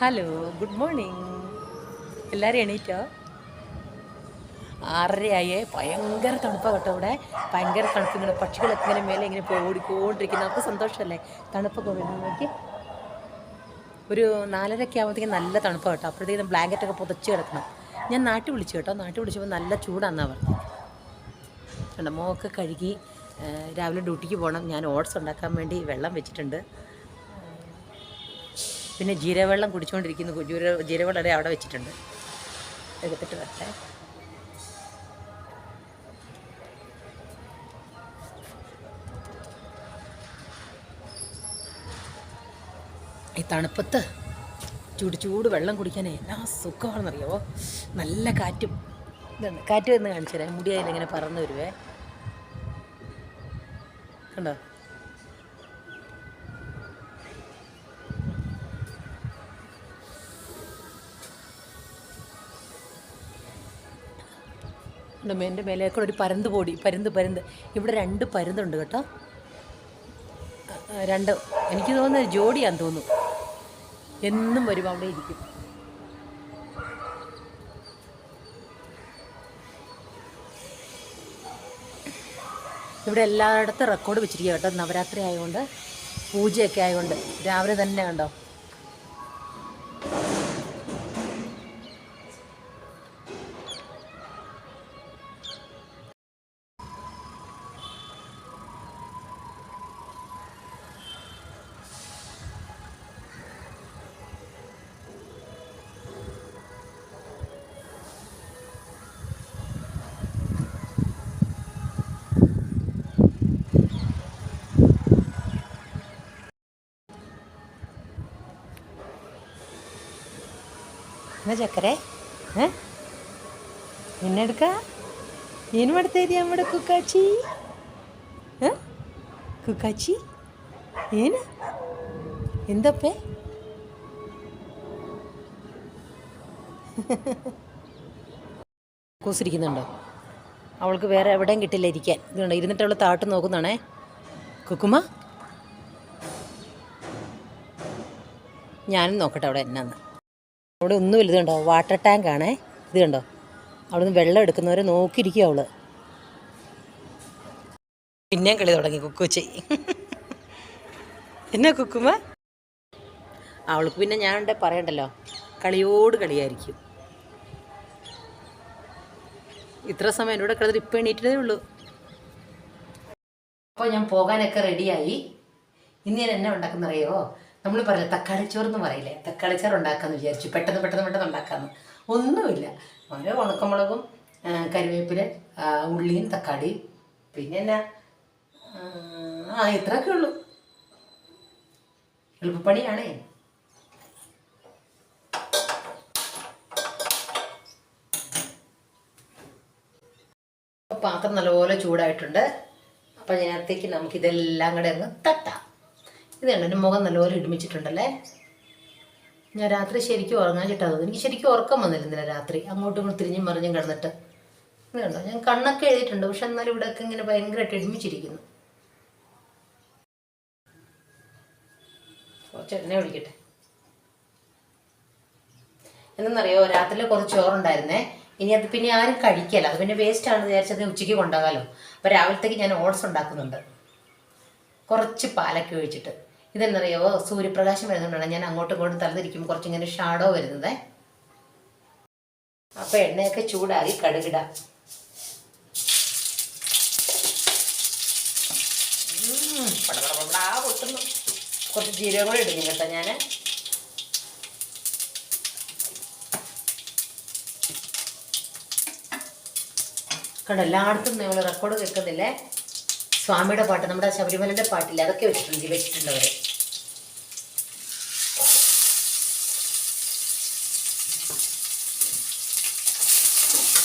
Hello good morning എല്ലാവരും എണീറ്റോ? ആറരയായേ. ഭയങ്കര തണുപ്പാണ് കേട്ടോ ഇവിടെ. ഭയങ്കര തണുപ്പ്. ഇങ്ങനെ പക്ഷികളൊക്കെ ഇങ്ങനെ മേലെ ഇങ്ങനെ പോയി ഓടിക്കൊണ്ടിരിക്കുന്നത് നമുക്ക് സന്തോഷമല്ലേ തണുപ്പൊക്കെ കുറയുന്നു നോക്കി. ഒരു നാലരയൊക്കെ ആകുമ്പോഴത്തേക്കും നല്ല തണുപ്പാണ് കേട്ടോ. അപ്പോഴത്തേക്കും ബ്ലാങ്കറ്റൊക്കെ പുതച്ച് കിടക്കണം. ഞാൻ നാട്ടിൽ വിളിച്ചു കേട്ടോ. നാട്ടിൽ വിളിച്ചപ്പോൾ നല്ല ചൂടാണെന്നാണ് പറഞ്ഞത് മോക്ക് കഴുകി രാവിലെ ഡ്യൂട്ടിക്ക് പോകണം ഞാൻ ഓട്സ് ഉണ്ടാക്കാൻ വേണ്ടി വെള്ളം വെച്ചിട്ടുണ്ട്. പിന്നെ ജീരവെള്ളം കുടിച്ചുകൊണ്ടിരിക്കുന്നു ജീര ജീരവെള്ളം അവിടെ വെച്ചിട്ടുണ്ട്. എടുത്തിട്ട് വരട്ടെ ഈ തണുപ്പത്ത് ചൂട് ചൂട് വെള്ളം കുടിക്കാൻ എന്നാ സുഖമാണെന്നറിയാവോ? നല്ല കാറ്റും. ഇതുണ്ട് കാറ്റ് വന്ന് കാണിച്ചു തരാം. മുടിയായാലും പറന്ന് വരുവേ. കണ്ടോ? ഉണ്ട് എന്റെ മേലെ കൂടെ ഒരു പരന്ത് പോടി പരുന്ത് പരുന്ത്. ഇവിടെ രണ്ട് പരുന്തുണ്ട് കേട്ടോ. രണ്ട്. എനിക്ക് തോന്നുന്നത് ജോഡിയാന്ന് തോന്നുന്നു. എന്നും വരും അവിടെ ഇരിക്കും. ഇവിടെ എല്ലായിടത്തും റെക്കോർഡ് വെച്ചിരിക്കുക കേട്ടോ. നവരാത്രി ആയതുകൊണ്ട് പൂജയൊക്കെ ആയതുകൊണ്ട്. രാവിലെ തന്നെ കണ്ടോ? എന്നാ ചക്കരെ? ഏ? നിന്നെടുക്ക ഏനുമടുത്തേരി നമ്മുടെ കുക്കാച്ചി. കുക്കാച്ചി? ഏന് എന്തപ്പേ? കൂസിരിക്കുന്നുണ്ടോ അവൾക്ക് വേറെ എവിടെയും കിട്ടില്ല ഇരിക്കാൻ. ഇതുണ്ടോ ഇരുന്നിട്ട് അവൾ താട്ട് നോക്കുന്നതാണേ. കുക്കുമ? ഞാനും നോക്കട്ടെ അവിടെ എന്നാന്ന്. അവിടെ ഒന്നും ഇത് കണ്ടോ വാട്ടർ ടാങ്ക് ആണേ. ഇത് കണ്ടോ അവിടെ നിന്ന് വെള്ളം എടുക്കുന്നവരെ നോക്കിയിരിക്കുക അവൾ. പിന്നെയും കളി തുടങ്ങി കുക്കുച്ചി. എന്നാ കുക്കുമ? അവൾക്ക് പിന്നെ ഞാൻ ഉണ്ടെ പറയണ്ടല്ലോ. കളിയോട് കളിയായിരിക്കും. ഇത്ര സമയം എന്നോട് കിടന്നിട്ട് ഇപ്പം എണീറ്റതേ ഉള്ളൂ. അപ്പോൾ ഞാൻ പോകാനൊക്കെ റെഡിയായി ഇന്ന് ഞാൻ എന്നെ ഉണ്ടാക്കുന്നറിയോ? നമ്മൾ പറയില്ല തക്കാളിച്ചോറ് എന്ന് പറയില്ലേ? തക്കാളിച്ചോറ് ഉണ്ടാക്കാമെന്ന് വിചാരിച്ചു. പെട്ടെന്ന് പെട്ടെന്ന് പെട്ടെന്ന് ഉണ്ടാക്കാമെന്ന് ഒന്നുമില്ല. ഓരോ ഉണക്കമുളകും കരിവേപ്പിൽ ഉള്ളിയും തക്കാളിയും. പിന്നെ എന്നാ? ആ, ഇത്രയൊക്കെ ഉള്ളൂ. എളുപ്പപ്പണിയാണേ. പാത്രം നല്ലപോലെ ചൂടായിട്ടുണ്ട്. അപ്പോൾ അതിനകത്തേക്ക് നമുക്കിതെല്ലാം കൂടെ അങ്ങ് തട്ടാം. ഇത് കണ്ടോ എന്റെ മുഖം നല്ലപോലെ ഇടുമിച്ചിട്ടുണ്ടല്ലേ? ഞാൻ രാത്രി ശരിക്കും ഉറങ്ങാൻ ചിട്ടാ തോന്നുന്നു എനിക്ക് ശരിക്കും ഉറക്കം വന്നില്ല ഇന്നലെ രാത്രി. അങ്ങോട്ടും ഇങ്ങോട്ടും തിരിഞ്ഞും മറിഞ്ഞും കിടന്നിട്ട്. ഇത് കണ്ടോ ഞാൻ കണ്ണൊക്കെ എഴുതിയിട്ടുണ്ട്. പക്ഷെ എന്നാലും ഇവിടെയൊക്കെ ഇങ്ങനെ ഭയങ്കരമായിട്ട് ഇടുമിച്ചിരിക്കുന്നു. കുറച്ച് വിളിക്കട്ടെ എന്തെന്നറിയോ രാത്രിയിൽ കുറച്ച് ചോറുണ്ടായിരുന്നേ. ഇനി അത് പിന്നെ ആരും കഴിക്കല്ല. അത് പിന്നെ വേസ്റ്റ് ആണെന്ന് വിചാരിച്ചത് ഉച്ചയ്ക്ക് കൊണ്ടാകാലോ അപ്പോൾ രാവിലത്തേക്ക് ഞാൻ ഓട്സ് ഉണ്ടാക്കുന്നുണ്ട്. കുറച്ച് പാലൊക്കെ ഒഴിച്ചിട്ട്. ഇതെന്നറിയോ സൂര്യപ്രകാശം വരുന്നതുകൊണ്ടാണ് ഞാൻ അങ്ങോട്ടും ഇങ്ങോട്ടും തലതിരിക്കുമ്പോൾ കുറച്ചിങ്ങനെ ഷാഡോ വരുന്നത്. അപ്പൊ എണ്ണയൊക്കെ ചൂടാറി കടുകിട. പൊട്ടുന്നു. കുറച്ച് ജീരകം കൂടെ ഇടുന്നു കേട്ടോ ഞാൻ കണ്ടോ എല്ലായിടത്തും നിങ്ങൾ റെക്കോർഡ് കേൾക്കുന്നില്ലേ? സ്വാമിയുടെ പാട്ട് നമ്മുടെ ശബരിമലയുടെ പാട്ടില്ലേ? അതൊക്കെ വെച്ചിട്ടുണ്ട് വെച്ചിട്ടുണ്ട്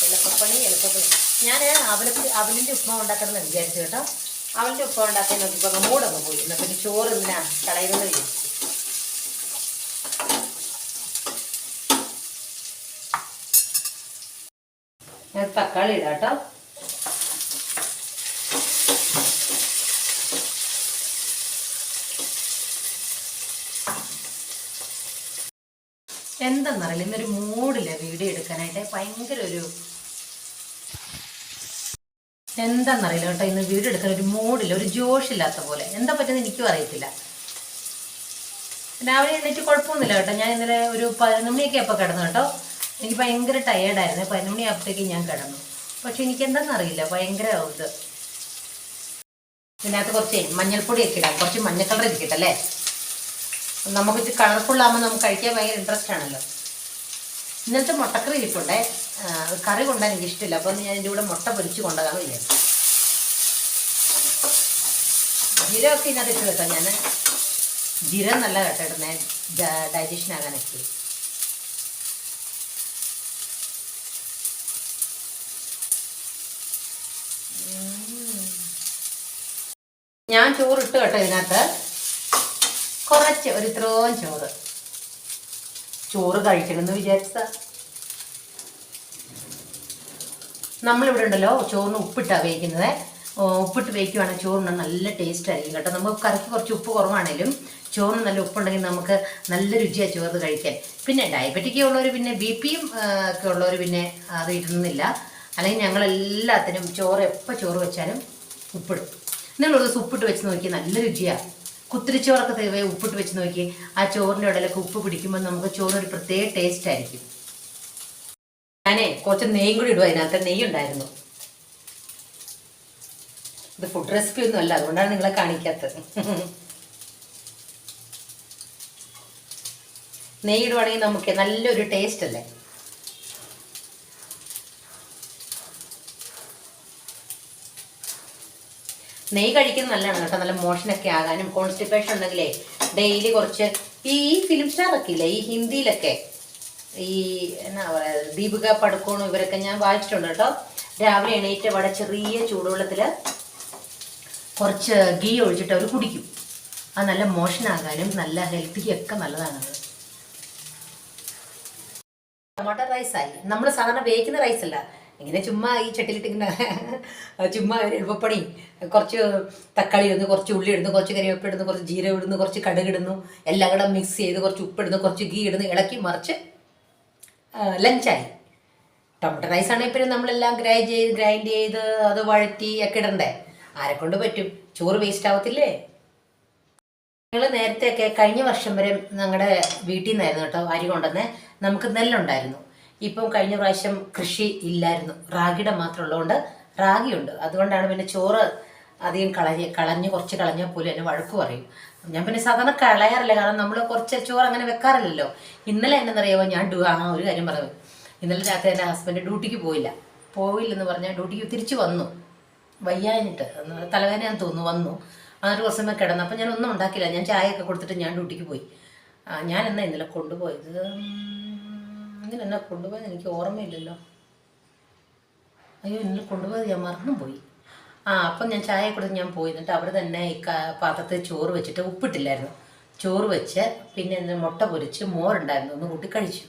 എളുപ്പപ്പണി എളുപ്പപ്പണി ഞാൻ അവലക്ക് അവലിന്റെ ഉപ്പ ഉണ്ടാക്കണം എന്ന് വിചാരിച്ചു കേട്ടോ. അവന്റെ ഉപ്പ ഉണ്ടാക്കാൻ നോക്കിയപ്പോൾ മൂടങ്ങ് പോയി. എന്നാൽ പിന്നെ ചോറ് എന്തിനാ കളയുന്നത് ഞാൻ തക്കാളി ഇടാം കേട്ടോ. എന്തെന്നറിയില്ല ഇന്നൊരു മൂടില്ല വീഡിയോ എടുക്കാനായിട്ട്. ഭയങ്കര ഒരു എന്താണെന്നറിയില്ല കേട്ടോ ഇന്ന് വീട് എടുക്കാൻ ഒരു മൂഡില്ല ഒരു ജോഷില്ലാത്ത പോലെ. എന്താ പറ്റുന്നത് എനിക്കും അറിയത്തില്ല. രാവിലെ എഴുന്നേറ്റ് കുഴപ്പമൊന്നുമില്ല കേട്ടോ. ഞാൻ ഇന്നലെ ഒരു പതിനൊന്ന് മണിയൊക്കെ അപ്പോൾ കിടന്നു കേട്ടോ. എനിക്ക് ഭയങ്കര ടയേർഡായിരുന്നു പതിനൊന്ന് മണിയാകുമ്പോഴത്തേക്ക് ഞാൻ കിടന്നു. പക്ഷെ എനിക്ക് എന്താണെന്നറിയില്ല ഭയങ്കര ഇത്. ഇതിനകത്ത് കുറച്ച് മഞ്ഞൾപ്പൊടിയൊക്കെ ഇടാം. കുറച്ച് മഞ്ഞ കളർ ഇരിക്കട്ടെ അല്ലേ നമുക്ക് ഇത് കളർഫുള്ളാകുമ്പോൾ നമുക്ക് കഴിക്കാൻ ഭയങ്കര ഇൻട്രസ്റ്റ് ആണല്ലോ. ഇന്നലത്തെ മുട്ടക്കറി ഇരിപ്പുണ്ടേ. കറി കൊണ്ടാൻ എനിക്ക് ഇഷ്ടമില്ല അപ്പോൾ ഞാൻ ഇതിന്റെ കൂടെ മുട്ട പൊരിച്ച് കൊണ്ടതാണ് വിചാരിച്ചു. ജീരകമൊക്കെ ഇതിനകത്ത് ഇട്ട് കേട്ടോ ഞാൻ ജീരം നല്ല കേട്ടോ ഇടുന്നേ. ഡൈജഷൻ ആകാനൊക്കെ. ഞാൻ ചോറിട്ട് കേട്ടോ ഇതിനകത്ത്. കുറച്ച് ഒരു ഇത്രയും ചോറ്. ചോറ് കഴിക്കണമെന്ന് വിചാരിച്ച നമ്മളിവിടെ ഉണ്ടല്ലോ ചോറിന് ഉപ്പിട്ടാണ് വേവിക്കുന്നത്. ഉപ്പിട്ട് വേവിക്കുവാണെങ്കിൽ ചോറിന് നല്ല ടേസ്റ്റ് ആയിരിക്കും കേട്ടോ. നമുക്ക് കറിക്ക് കുറച്ച് ഉപ്പ് കുറവാണേലും ചോറിന് നല്ല ഉപ്പുണ്ടെങ്കിൽ നമുക്ക് നല്ല രുചിയാണ് ചോറ് കഴിക്കാൻ. പിന്നെ ഡയബറ്റിക് ഉള്ളവർ പിന്നെ ബി പിയും ഒക്കെ ഉള്ളവർ പിന്നെ അത് ഇരുന്നില്ല അല്ലെങ്കിൽ ഞങ്ങളെല്ലാത്തിനും ചോറ് എപ്പോൾ ചോറ് വെച്ചാലും ഉപ്പിടും. നിങ്ങളൊരു ദിവസം ഉപ്പിട്ട് വെച്ച് നോക്കി നല്ല രുചിയാണ് കുത്തിരിച്ചോറൊക്കെ ഉപ്പിട്ട് വെച്ച് നോക്കി ആ ചോറിന്റെ ഇടയിലൊക്കെ ഉപ്പ് പിടിക്കുമ്പോൾ നമുക്ക് ചോറിനൊരു പ്രത്യേക ടേസ്റ്റ് ആയിരിക്കും. ഞാനേ കുറച്ച് നെയ്യും കൂടി ഇടുവാ അതിനകത്ത് നെയ്യ് ഉണ്ടായിരുന്നു. ഇത് ഫുഡ് റെസിപ്പി ഒന്നും അല്ല അതുകൊണ്ടാണ് നിങ്ങളെ കാണിക്കാത്തത്. നെയ്യ് ഇടുവാണെങ്കിൽ നമുക്ക് നല്ലൊരു ടേസ്റ്റ് അല്ലേ? നെയ്യ് കഴിക്കുന്നത് നല്ലതാണ് കേട്ടോ. നല്ല മോഷനൊക്കെ ആകാനും കോൺസ്റ്റിപ്പേഷൻ ഉണ്ടെങ്കിലേ ഡെയിലി കുറച്ച് ഈ ഫിലിം സ്റ്റാറൊക്കെ ഇല്ലേ ഈ ഹിന്ദിയിലൊക്കെ ഈ എന്നാ പറയുക ദീപിക പടുക്കോണും ഇവരൊക്കെ ഞാൻ വായിച്ചിട്ടുണ്ട് കേട്ടോ. രാവിലെ എണീറ്റ് വട ചെറിയ ചൂടുവെള്ളത്തിൽ കുറച്ച് ഗീ ഒഴിച്ചിട്ട് അവർ കുടിക്കും. അത് നല്ല മോഷനാകാനും നല്ല ഹെൽത്തിക്കൊക്കെ നല്ലതാണ് ടൊമാറ്റോ റൈസായി. നമ്മൾ സാധാരണ വേവിക്കുന്ന റൈസ് അല്ല ഇങ്ങനെ ചുമ്മാ ഈ ചട്ടിലിട്ടിങ്ങനെ ചുമ്മാ ഒരു എളുപ്പപ്പണി. കുറച്ച് തക്കാളി ഇടുന്നു കുറച്ച് ഉള്ളി ഇടുന്നു കുറച്ച് കരിവേപ്പ് ഇടുന്നു കുറച്ച് ജീരകം ഇടുന്നു കുറച്ച് കടുക് ഇടുന്നു. എല്ലാം കൂടെ മിക്സ് ചെയ്ത് കുറച്ച് ഉപ്പ് ഉപ്പിടുന്നു കുറച്ച് ഗീ ഇടുന്നു ഇളക്കി മറിച്ച് ലഞ്ചായി ടൊമാറ്റോ റൈസ് ആണെങ്കിൽ പിന്നെ നമ്മളെല്ലാം ഗ്രൈൻഡ് ചെയ്ത് ഗ്രൈൻഡ് ചെയ്ത് അത് വഴറ്റി ഒക്കെ ഇടണ്ടേ? ആരെ കൊണ്ട് പറ്റും? ചോറ് വേസ്റ്റ് ആവത്തില്ലേ? ഞങ്ങൾ നേരത്തെയൊക്കെ കഴിഞ്ഞ വർഷം വരെ ഞങ്ങളുടെ വീട്ടിൽ നിന്നായിരുന്നു കേട്ടോ അരി കൊണ്ടുവന്ന്. നമുക്ക് നെല്ലുണ്ടായിരുന്നു. ഇപ്പം കഴിഞ്ഞ പ്രാവശ്യം കൃഷി ഇല്ലായിരുന്നു. റാഗിയുടെ മാത്രം ഉള്ളതുകൊണ്ട് റാഗിയുണ്ട്. അതുകൊണ്ടാണ് പിന്നെ ചോറ് അധികം കളഞ്ഞ് കളഞ്ഞ് കുറച്ച് കളഞ്ഞാൽ പോലും എന്നെ വഴക്ക് പറയും. ഞാൻ പിന്നെ സാധാരണ കളയാറില്ല. കാരണം നമ്മൾ കുറച്ച് ചോറ് അങ്ങനെ വെക്കാറില്ലല്ലോ. ഇന്നലെ എന്നറിയാമോ ഞാൻ ഡു ആ ഒരു കാര്യം പറഞ്ഞു. ഇന്നലെ രാത്രി എന്റെ ഹസ്ബൻഡ് ഡ്യൂട്ടിക്ക് പോയില്ല. പോയില്ലെന്ന് പറഞ്ഞാൽ ഡ്യൂട്ടിക്ക് തിരിച്ചു വന്നു. വയ്യാഞ്ഞിട്ട്. തലവേദന ഞാൻ തോന്നുന്നു വന്നു. ഒരു കുറച്ച് സമയം കിടന്നു. അപ്പം ഞാൻ ഒന്നും ഉണ്ടാക്കില്ല ഞാൻ ചായയൊക്കെ കൊടുത്തിട്ട് ഞാൻ ഡ്യൂട്ടിക്ക് പോയി. ഞാൻ എന്നാ ഇന്നലെ കൊണ്ടുപോയത്? ഇന്നലെ എന്നെ കൊണ്ടുപോയത് എനിക്ക് ഓർമ്മയില്ലല്ലോ. അയ്യോ എന്നെ കൊണ്ടുപോയത് ഞാൻ മറന്നുപോയി ആ അപ്പം ഞാൻ ചായ കൊടുത്ത് ഞാൻ പോയി. എന്നിട്ട് അവിടെ തന്നെ ഈ പാത്രത്തിൽ ചോറ് വെച്ചിട്ട് ഉപ്പിട്ടില്ലായിരുന്നു. ചോറ് വെച്ച് പിന്നെ എന്ത് മുട്ട പൊരിച്ച് മോരുണ്ടായിരുന്നു. ഒന്ന് കൂട്ടി കഴിച്ചു.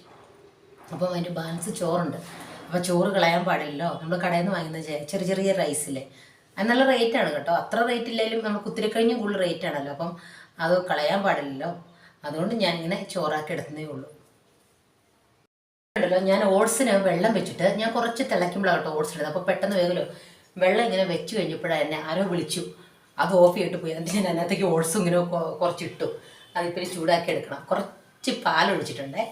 അപ്പം അതിന്റെ ബാലൻസ് ചോറുണ്ട്. അപ്പോൾ ചോറ് കളയാൻ പാടില്ലല്ലോ. നമ്മൾ കടയിൽ നിന്ന് വാങ്ങുന്ന ചെറിയ ചെറിയ റൈസില്ലേ. അത് നല്ല റേറ്റാണ് കേട്ടോ. അത്ര റേറ്റ് ഇല്ലെങ്കിലും നമുക്ക് ഒത്തിരി കഴിഞ്ഞും കൂടുതൽ റേറ്റ് ആണല്ലോ. അപ്പം അത് കളയാൻ പാടില്ലല്ലോ. അതുകൊണ്ട് ഞാനിങ്ങനെ ചോറാക്കി എടുക്കുന്നേ ഉള്ളൂ. ഉണ്ടല്ലോ. ഞാൻ ഓട്സിന് വെള്ളം വെച്ചിട്ട് ഞാൻ കുറച്ച് തിളയ്ക്കുമ്പോഴാണ് കേട്ടോ ഓട്സ് ഇടുന്നത്. അപ്പോൾ പെട്ടെന്ന് വേഗമല്ലോ. വെള്ളം ഇങ്ങനെ വെച്ച് കഴിഞ്ഞപ്പോഴാണ് എന്നെ ആരോ വിളിച്ചു. അത് ഓഫ് ചെയ്തിട്ട് പോയി. എന്നിട്ട് ഞാൻ അതിനകത്തേക്ക് ഓട്സ് ഇങ്ങനെ കുറച്ച് കുറച്ചിട്ടു. അതിപ്പോൾ ചൂടാക്കി എടുക്കണം. കുറച്ച് പാലൊഴിച്ചിട്ടുണ്ടേ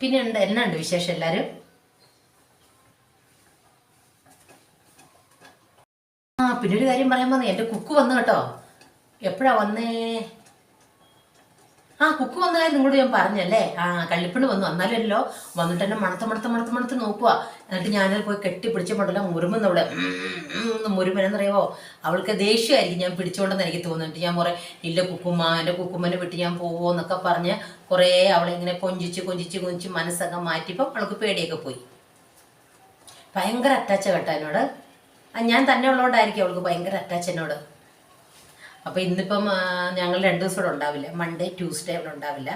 പിന്നെ ഉണ്ട് എന്നാ ഉണ്ട് വിശേഷം എല്ലാവരും? ആ പിന്നെ ഒരു കാര്യം പറയാൻ വന്നേ. എന്റെ കുക്ക് വന്നു കേട്ടോ. എപ്പോഴാ വന്നേ? ആ കുക്ക് വന്നതായി നിങ്ങളോട് ഞാൻ പറഞ്ഞല്ലേ? ആ കള്ളിപ്പണ് വന്നു. വന്നാലല്ലോ. വന്നിട്ട് എന്നെ മണത്ത് മണത്ത് മണത്ത് മണത്ത് നോക്കുക. എന്നിട്ട് ഞാനത് പോയി കെട്ടി കെട്ടിപ്പിടിച്ചപ്പോണ്ടല്ലോ മുരുമെന്ന് അവിടെ മുരുമനെന്നറിയാവോ അവൾക്ക് ദേഷ്യമായിരിക്കും. ഞാൻ പിടിച്ചോണ്ടെന്ന് എനിക്ക് തോന്നുന്നുണ്ട് ഞാൻ കുറേ ഇല്ല കുക്കുമ്മ എന്റെ കുക്കുമ്മനെ വിട്ട് ഞാൻ പോവോ പറഞ്ഞ് കുറേ അവളെ ഇങ്ങനെ കൊഞ്ചിച്ച് കൊഞ്ചിച്ച് കൊഞ്ചിച്ച് മനസ്സൊക്കെ മാറ്റിയപ്പം അവൾക്ക് പേടിയൊക്കെ പോയി. ഭയങ്കര അറ്റാച്ച് കേട്ടോ എന്നോട്. ഞാൻ തന്നെ ഉള്ളതുകൊണ്ടായിരിക്കും അവൾക്ക് ഭയങ്കര അറ്റാച്ച് എന്നോട്. അപ്പോൾ ഇന്നിപ്പം ആ, ഞങ്ങൾ രണ്ട് ദിവസം ഇവിടെ ഉണ്ടാവില്ല. മൺഡേ ട്യൂസ്ഡേ ഇവിടെ ഉണ്ടാവില്ല.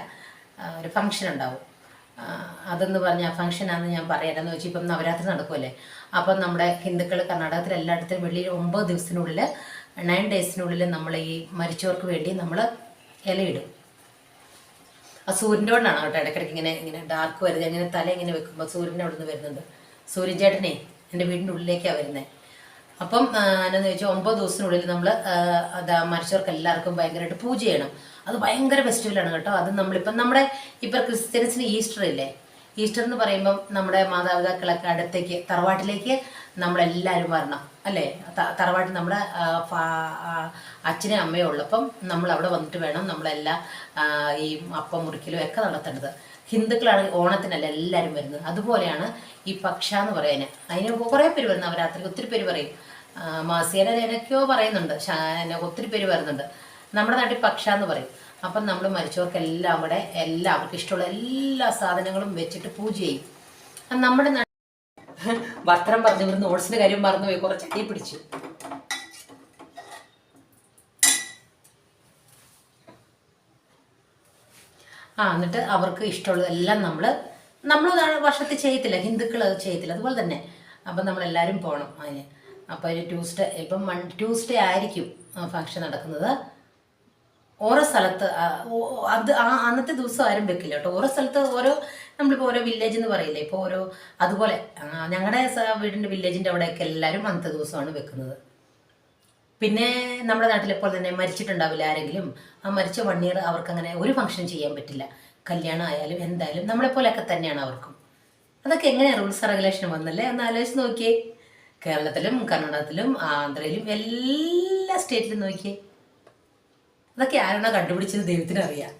ഒരു ഫംഗ്ഷൻ ഉണ്ടാവും. ആ, അതെന്ന് പറഞ്ഞാൽ ഫംഗ്ഷനാണെന്ന് ഞാൻ പറയാനെന്ന് വെച്ചാൽ ഇപ്പം നവരാത്രി നടക്കുമല്ലേ അപ്പം നമ്മുടെ ഹിന്ദുക്കൾ കർണാടകത്തിൽ എല്ലായിടത്തും വെള്ളി ഒമ്പത് ദിവസത്തിനുള്ളിൽ നയൻ ഡേയ്സിനുള്ളിൽ നമ്മൾ ഈ മരിച്ചവർക്ക് വേണ്ടി നമ്മൾ ഇലയിടും. ആ കൊണ്ടാണ് കേട്ടോ ഇടയ്ക്കിടയ്ക്ക് ഇങ്ങനെ ഇങ്ങനെ ഡാർക്ക് വരുന്നത്. ഇങ്ങനെ തല ഇങ്ങനെ വെക്കുമ്പോൾ സൂര്യന്റെ അവിടെ നിന്ന് വരുന്നുണ്ട് സൂര്യൻ ചേട്ടനെ എന്റെ വീടിന്റെ ഉള്ളിലേക്കാണ് വരുന്നത് അപ്പം എന്താണെന്ന് ചോദിച്ചാൽ ഒമ്പത് ദിവസത്തിനുള്ളിൽ നമ്മൾ മരിച്ചവർക്ക് എല്ലാവർക്കും ഭയങ്കരമായിട്ട് പൂജ ചെയ്യണം. അത് ഭയങ്കര ഫെസ്റ്റിവലാണ് കേട്ടോ. അത് നമ്മളിപ്പം നമ്മുടെ ഇപ്പം ക്രിസ്ത്യൻസിന് ഈസ്റ്റർ ഇല്ലേ? ഈസ്റ്റർ എന്ന് പറയുമ്പം നമ്മുടെ മാതാപിതാക്കളൊക്കെ അടുത്തേക്ക് തറവാട്ടിലേക്ക് നമ്മളെല്ലാവരും വരണം അല്ലേ? തറവാട്ടിൽ നമ്മുടെ അമ്മയുള്ളപ്പം അച്ഛനും അമ്മയും ഉള്ളപ്പം നമ്മൾ അവിടെ വന്നിട്ട് വേണം നമ്മളെല്ലാം ഈ അപ്പം മുറിക്കലും ഒക്കെ നടത്തേണ്ടത്. ഹിന്ദുക്കളാണ് ഓണത്തിനല്ല എല്ലാവരും വരുന്നത്. അതുപോലെയാണ് ഈ പക്ഷ എന്ന് പറയുന്നത് അതിന് കുറേ പേര് വരുന്നത് അവരാത്രി ഒത്തിരി പേര് പറയും. മാസികേന ഏതൊക്കെയോ പറയുന്നുണ്ട്. ഒത്തിരി പേര് വരുന്നുണ്ട്. നമ്മുടെ നാട്ടിൽ പക്ഷ എന്ന് പറയും. അപ്പം നമ്മൾ മരിച്ചവർക്കെല്ലാം കൂടെ എല്ലാവർക്കും ഇഷ്ടമുള്ള എല്ലാ സാധനങ്ങളും വെച്ചിട്ട് പൂജ ചെയ്യും. നമ്മുടെ വസ്ത്രം പറഞ്ഞു ഒരു നോട്ട്സിന്റെ കാര്യം മറന്നുപോയി. കുറച്ച് അടി പിടിച്ചു. ആ എന്നിട്ട് അവർക്ക് ഇഷ്ടമുള്ളതെല്ലാം നമ്മൾ നമ്മൾ വർഷത്തിൽ ചെയ്യത്തില്ല ഹിന്ദുക്കൾ അത് ചെയ്യത്തില്ല അതുപോലെ തന്നെ. അപ്പം നമ്മളെല്ലാവരും പോകണം അതിന്. അപ്പോൾ ഒരു ട്യൂസ്ഡേ ഇപ്പം മൺ ട്യൂസ്ഡേ ആയിരിക്കും ഫംഗ്ഷൻ നടക്കുന്നത്. ഓരോ സ്ഥലത്ത് അത് ആ അന്നത്തെ ദിവസം ആരും വെക്കില്ല കേട്ടോ. ഓരോ സ്ഥലത്ത് ഓരോ നമ്മളിപ്പോൾ ഓരോ വില്ലേജ് എന്ന് പറയില്ലേ ഇപ്പോൾ ഓരോ അതുപോലെ ഞങ്ങളുടെ വീടിന്റെ വില്ലേജിന്റെ അവിടെയൊക്കെ എല്ലാവരും അന്നത്തെ ദിവസമാണ് വെക്കുന്നത്. പിന്നെ നമ്മുടെ നാട്ടിലെപ്പോൾ തന്നെ മരിച്ചിട്ടുണ്ടാവില്ല ആരെങ്കിലും. ആ മരിച്ച വൺ ഇയർ അവർക്ക് അങ്ങനെ ഒരു ഫംഗ്ഷൻ ചെയ്യാൻ പറ്റില്ല. കല്യാണം ആയാലും എന്തായാലും നമ്മളെ പോലെയൊക്കെ തന്നെയാണ് അവർക്കും. അതൊക്കെ എങ്ങനെ റൂൾസ് റെഗുലേഷൻ വന്നല്ലേ? ഒന്ന് ആലോചിച്ച് നോക്കിയേ. കേരളത്തിലും കർണാടകത്തിലും ആന്ധ്രയിലും എല്ലാ സ്റ്റേറ്റിലും നോക്കിയേ. അതൊക്കെ ആരാണോ കണ്ടുപിടിച്ചത് ദൈവത്തിന് അറിയാം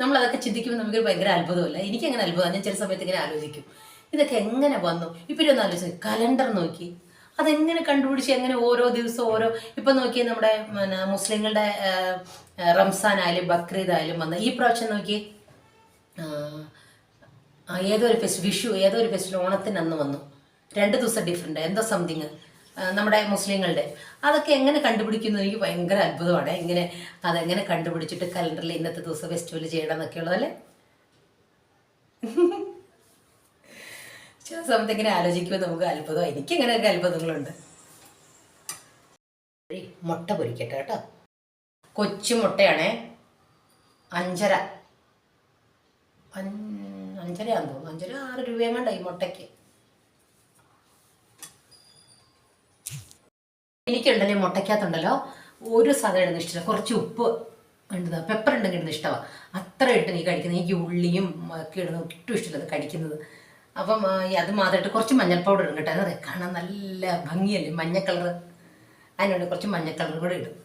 നമ്മൾ അതൊക്കെ ചിന്തിക്കുമ്പോൾ നമുക്ക് ഭയങ്കര അത്ഭുതമല്ല? എനിക്ക് അങ്ങനെ അത്ഭുതം. ഞാൻ ചില സമയത്ത് ഇങ്ങനെ ആലോചിക്കും. ഇതൊക്കെ എങ്ങനെ വന്നു? ഇപ്പം ഒന്ന് ആലോചിച്ച് കലണ്ടർ നോക്കി. അതെങ്ങനെ കണ്ടുപിടിച്ച് എങ്ങനെ ഓരോ ദിവസവും ഓരോ ഇപ്പം നോക്കിയേ നമ്മുടെ മുസ്ലിങ്ങളുടെ റംസാൻ ആയാലും ബക്രീദ് ആയാലും വന്ന ഈ പ്രാവശ്യം നോക്കി ഏതോ ഒരു ഫെസ്റ്റ് വിഷു ഏതോ ഒരു ഫെസ്റ്റിവൽ ഓണത്തിന് അന്ന് വന്നു. രണ്ട് ദിവസം ഡിഫറെന്റ് എന്തോ സംതിങ് നമ്മുടെ മുസ്ലിങ്ങളുടെ. അതൊക്കെ എങ്ങനെ കണ്ടുപിടിക്കുന്നു? എനിക്ക് ഭയങ്കര അത്ഭുതമാണ്. ഇങ്ങനെ അതെങ്ങനെ കണ്ടുപിടിച്ചിട്ട് കലണ്ടറിൽ ഇന്നത്തെ ദിവസം ഫെസ്റ്റിവൽ ചെയ്യണം എന്നൊക്കെ ഉള്ളതല്ലേ ചില സമയത്ത് ഇങ്ങനെ ആലോചിക്കുമ്പോൾ നമുക്ക് അത്ഭുതം. എനിക്ക് ഇങ്ങനെയൊക്കെ അത്ഭുതങ്ങളുണ്ട്. മുട്ട പൊരിക്കട്ടെ കേട്ടോ. കൊച്ചു മുട്ടയാണേ. അഞ്ചര. അഞ്ച്- അഞ്ചരയാന്ന് തോന്നുന്നു. അഞ്ചര ആറ് രൂപയും കണ്ട ഈ മുട്ടയ്ക്ക്. എനിക്കുണ്ടല്ലോ മുട്ടയ്ക്കകത്തുണ്ടല്ലോ ഒരു സാധനം ഇടുന്ന ഇഷ്ടമില്ല കുറച്ച് ഉപ്പ് ഉണ്ട് പെപ്പർ ഉണ്ടെങ്കിൽ ഇടുന്ന ഇഷ്ടമാണ് അത്ര ഇട്ട് നീ കഴിക്കുന്നത്. എനിക്ക് ഉള്ളിയും ഒക്കെ ഇടുന്നത് ഒട്ടും ഇഷ്ടമില്ല അത് കഴിക്കുന്നത് അപ്പം അത് മാത്രമായിട്ട് കുറച്ച് മഞ്ഞൾ പൗഡർ ഇടും കേട്ടോ. അതെ കാണാൻ നല്ല ഭംഗിയല്ലേ? മഞ്ഞ കളർ അതിനുണ്ട് കുറച്ച് മഞ്ഞ കളർ കൂടെ ഇടും.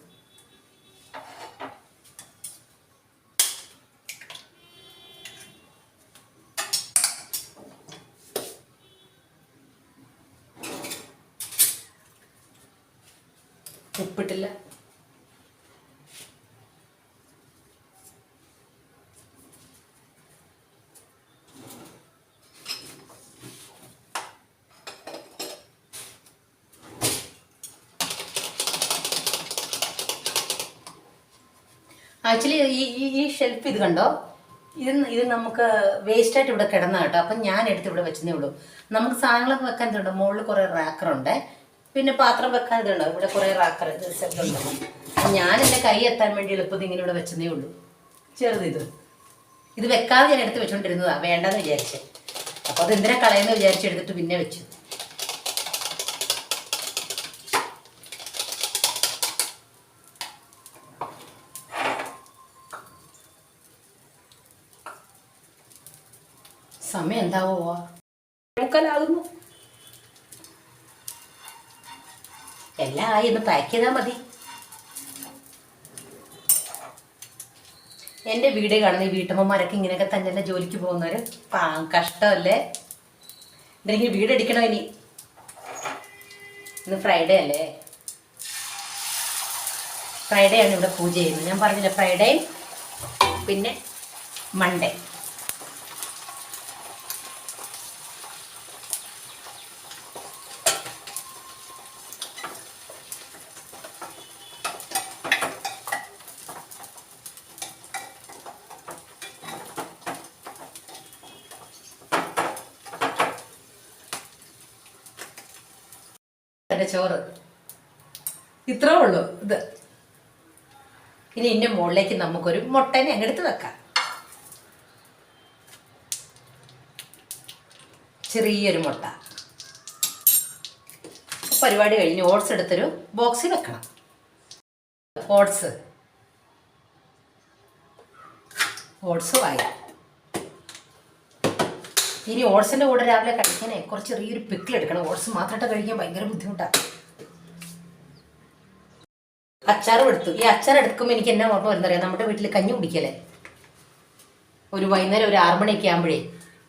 ഉപ്പിട്ടില്ല. ആക്ച്വലി ഈ ഈ ഷെൽഫ് ഇത് കണ്ടോ? ഇത് ഇത് നമുക്ക് വേസ്റ്റ് ആയിട്ട് ഇവിടെ കിടന്ന കേട്ടോ. അപ്പം ഞാൻ എടുത്ത് ഇവിടെ വെച്ചതേ ഉള്ളൂ. നമുക്ക് സാധനങ്ങളൊക്കെ വെക്കാൻ ഇതുണ്ട്? മുകളിൽ കുറേ റാക്കറുണ്ട് പിന്നെ പാത്രം വെക്കാൻ ഇതുണ്ട്? ഇവിടെ കുറേ റാക്കർ ഇത് ഞാൻ എന്റെ കൈ എത്താൻ വേണ്ടി എളുപ്പത്തിൽ ഇങ്ങനെ ഇവിടെ വെച്ചതേ ഉള്ളൂ. ചെറുത് ഇത്. ഇത് വെക്കാതെ ഞാൻ എടുത്ത് വെച്ചോണ്ടിരുന്നതാ. വേണ്ടെന്ന് വിചാരിച്ചേ. അപ്പോൾ അത് എന്തിനാ കളയെന്ന് വിചാരിച്ചെടുത്തിട്ട് പിന്നെ വെച്ചു. സമയം എന്താവോ മുക്കാലാകുന്നു. എല്ലാം ആയി ഒന്ന് പാക്ക് ചെയ്താൽ മതി. എന്റെ വീട് കാണുന്ന വീട്ടമ്മമാരൊക്കെ ഇങ്ങനെയൊക്കെ തന്നെയല്ലേ ജോലിക്ക് പോകുന്നവര്? കഷ്ടമല്ലേ? എന്തെങ്കിലും വീട് അടിക്കണോ ഇനി? ഇന്ന് ഫ്രൈഡേ അല്ലേ? ഫ്രൈഡേ ആണ് ഇവിടെ പൂജ ചെയ്യുന്നത്. ഞാൻ പറഞ്ഞില്ല ഫ്രൈഡേ പിന്നെ മൺഡേ എന്റെ ചോറ്. ഇത്രേ ഉള്ളൂ. ഇത്. ഇനി ഇതിന്റെ മുകളിലേക്ക് നമുക്കൊരു മുട്ടനെ അങ്ങെടുത്ത് വെക്കാം. ചെറിയൊരു മുട്ട. പരിപാടി കഴിഞ്ഞ് ഓട്സ് എടുത്തൊരു ബോക്സിൽ വെക്കണം. ഓട്സ്. ഓട്സ് വായി. ഇനി ഓട്സിന്റെ കൂടെ രാവിലെ കഴിക്കാനേ കുറച്ച് ചെറിയൊരു പിക്കിൾ എടുക്കണം. ഓട്സ് മാത്രമായിട്ട് കഴിക്കാൻ ഭയങ്കര ബുദ്ധിമുട്ടാണ് അച്ചാറും എടുത്തു ഈ അച്ചാർ എടുക്കുമ്പോൾ എനിക്ക് എന്നാ ഓർമ്മ വരുന്നറിയാം? നമ്മുടെ വീട്ടിൽ കഞ്ഞി കുടിക്കലേ ഒരു വൈകുന്നേരം ഒരു ആറ് മണിയൊക്കെ ആകുമ്പോഴേ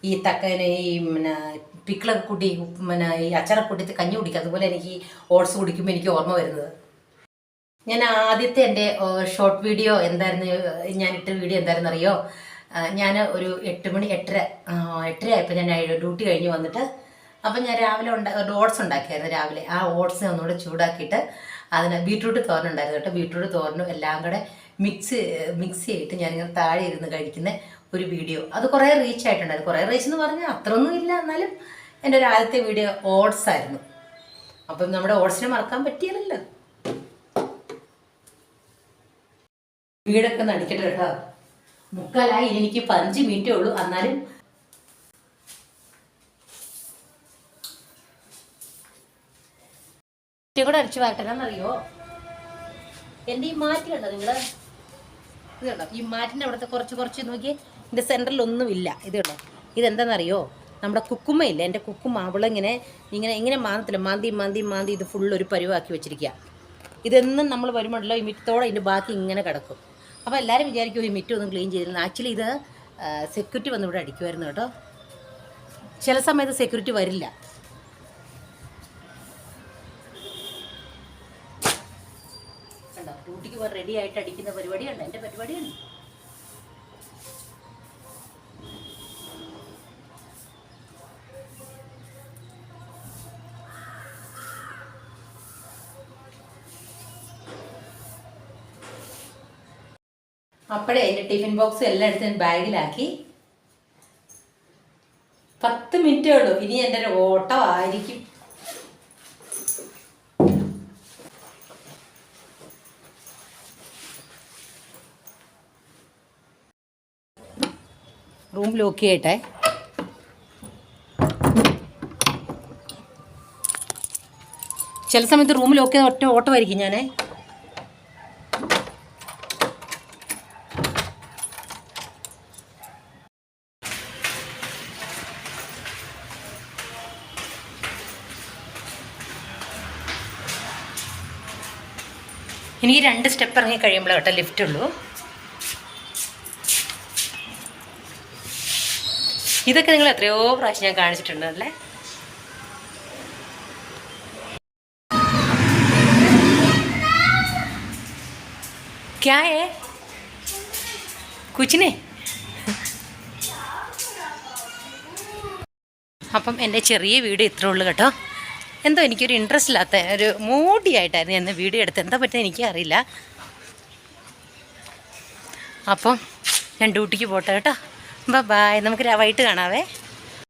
ഈ തക്കനെ ഈ പിന്നെ പിക്കിളൊക്കെ കൂട്ടി പിന്നെ ഈ അച്ചാറൊക്കെ കൂട്ടിയിട്ട് കഞ്ഞി കുടിക്കുക അതുപോലെ എനിക്ക് ഓട്സ് കുടിക്കുമ്പോൾ എനിക്ക് ഓർമ്മ വരുന്നത്. ഞാൻ ആദ്യത്തെ എന്റെ ഷോർട്ട് വീഡിയോ എന്തായിരുന്നു? ഞാൻ ഇട്ട വീഡിയോ എന്തായിരുന്നു അറിയോ ഞാൻ ഒരു എട്ട് മണി എട്ടര എട്ടര ആയപ്പോൾ ഞാൻ ഡ്യൂട്ടി കഴിഞ്ഞ് വന്നിട്ട് അപ്പം ഞാൻ രാവിലെ ഉണ്ടാ ഓട്സ് ഉണ്ടാക്കിയായിരുന്നു രാവിലെ. ആ ഓട്സ് ഒന്നുകൂടെ ചൂടാക്കിയിട്ട് അതിന് ബീട്രൂട്ട് തോരൻ ഉണ്ടായിരുന്നു കേട്ടോ. ബീട്രൂട്ട് തോരനും എല്ലാം കൂടെ മിക്സ് മിക്സ് ചെയ്തിട്ട് ഞാനിങ്ങനെ താഴെ ഇരുന്ന് കഴിക്കുന്ന ഒരു വീഡിയോ അത് കുറേ റീച്ച് ആയിട്ടുണ്ടായിരുന്നു. കുറേ റീച്ച് എന്ന് പറഞ്ഞാൽ അത്രയൊന്നും ഇല്ല. എന്നാലും എന്റെ ഒരു ആദ്യത്തെ വീഡിയോ ഓട്സ് ആയിരുന്നു. അപ്പം നമ്മുടെ ഓട്സിനെ മറക്കാൻ പറ്റിയല്ലോ വീടൊക്കെ നടിക്കട്ടെ കേട്ടോ. മുക്കാലായി. എനിക്ക് പതിനഞ്ച് മിനിറ്റേ ഉള്ളൂ. എന്നാലും ഇച്ചിരി കൂടെ അടിച്ചു അറിയോ എന്റെ ഈ മാറ്റി കണ്ടോ നിങ്ങൾ ഇത് കണ്ടോ? ഈ മാറ്റിന്റെ അവിടുത്തെ കുറച്ച് കുറച്ച് നോക്കി ഇതിന്റെ സെന്ററിൽ ഒന്നുമില്ല. ഇത് കണ്ടോ? ഇതെന്താണെന്നറിയോ നമ്മുടെ കുക്കുമ്മയില്ല എന്റെ കുക്കുമ്മ അവളിങ്ങനെ ഇങ്ങനെ ഇങ്ങനെ മാന്തത്തില്ല മാന്തി മാന്തി മാന്തി ഇത് ഫുൾ ഒരു പരിവാക്കി വെച്ചിരിക്കുക ഇതെന്നും നമ്മൾ വരുമ്പോഴല്ലോ ഈ മിറ്റത്തോടെ ഇതിന്റെ ബാക്കി ഇങ്ങനെ കിടക്കും. അപ്പോൾ എല്ലാവരും വിചാരിക്കും ഈ മിറ്റം ഒന്നും ക്ലീൻ ചെയ്തിരുന്നു ആക്ച്വലി ഇത് സെക്യൂരിറ്റി വന്ന് ഇവിടെ അടിക്കുമായിരുന്നു കേട്ടോ. ചില സമയത്ത് സെക്യൂരിറ്റി വരില്ല. റെഡി ആയിട്ട് അടിക്കുന്ന പരിപാടിയുണ്ട്. എന്റെ പരിപാടിയുണ്ട്. അപ്പോഴേ എന്റെ ടിഫിൻ ബോക്സ് എല്ലാം എടുത്ത് ഞാൻ ബാഗിലാക്കി. പത്ത് മിനിറ്റേ ഉള്ളൂ. ഇനി എന്റെ ഒരു ഓട്ടം റൂം ലോക്ക് ചെയ്യട്ടെ. ചില സമയത്ത് റൂം ലോക്ക് ചെയ്ത് ഒറ്റ ഓട്ടമായിരിക്കും ഞാനേ. എനിക്ക് രണ്ട് സ്റ്റെപ്പ് ഇറങ്ങി കഴിയുമ്പോഴേ കേട്ടോ ലിഫ്റ്റ് ഇതൊക്കെ നിങ്ങൾ എത്രയോ പ്രാവശ്യം ഞാൻ കാണിച്ചിട്ടുണ്ടല്ലേ क्या है कुछ नहीं അപ്പം എൻ്റെ ചെറിയ വീഡിയോ ഇത്രേ ഉള്ളൂ കേട്ടോ എന്തോ എനിക്കൊരു ഇൻട്രസ്റ്റ് ഇല്ലാത്ത ഒരു മൂടിയായിട്ടായിരുന്നു ഞാൻ വീഡിയോ എടുത്ത് എന്താ പറ്റുക എനിക്കറിയില്ല അപ്പം ഞാൻ ഡ്യൂട്ടിക്ക് പോട്ടെ കേട്ടോ ബൈ നമുക്ക് വൈകിട്ട് കാണാവേ.